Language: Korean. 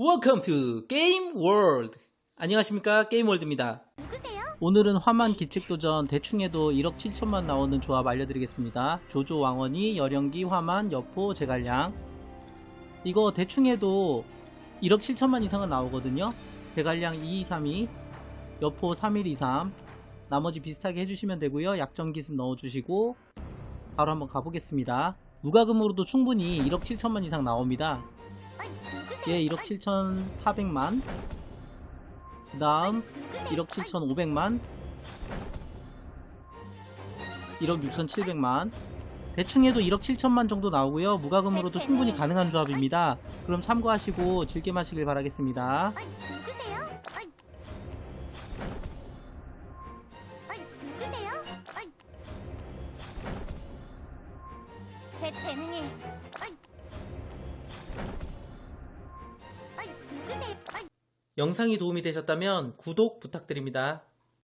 Welcome to Game World. 안녕하십니까 게임월드입니다. 누구세요? 오늘은 화만 기측도전 대충 해도 1억 7천만 나오는 조합 알려드리겠습니다. 조조 왕원이 여령기 화만 여포 제갈량 이거 대충 해도 1억 7천만 이상은 나오거든요. 제갈량 2, 2, 3, 2 여포 3, 1, 2, 3 나머지 비슷하게 해주시면 되고요. 약점 기습 넣어주시고 바로 한번 가보겠습니다. 무과금으로도 충분히 1억 7천만 이상 나옵니다. 예, 1억 7,400만. 그 다음, 1억 7,500만. 1억 6,700만. 대충 해도 1억 7천만 정도 나오고요. 무과금으로도 충분히 가능한 조합입니다. 그럼 참고하시고 즐겨 마시길 바라겠습니다. 재능이. 영상이 도움이 되셨다면 구독 부탁드립니다.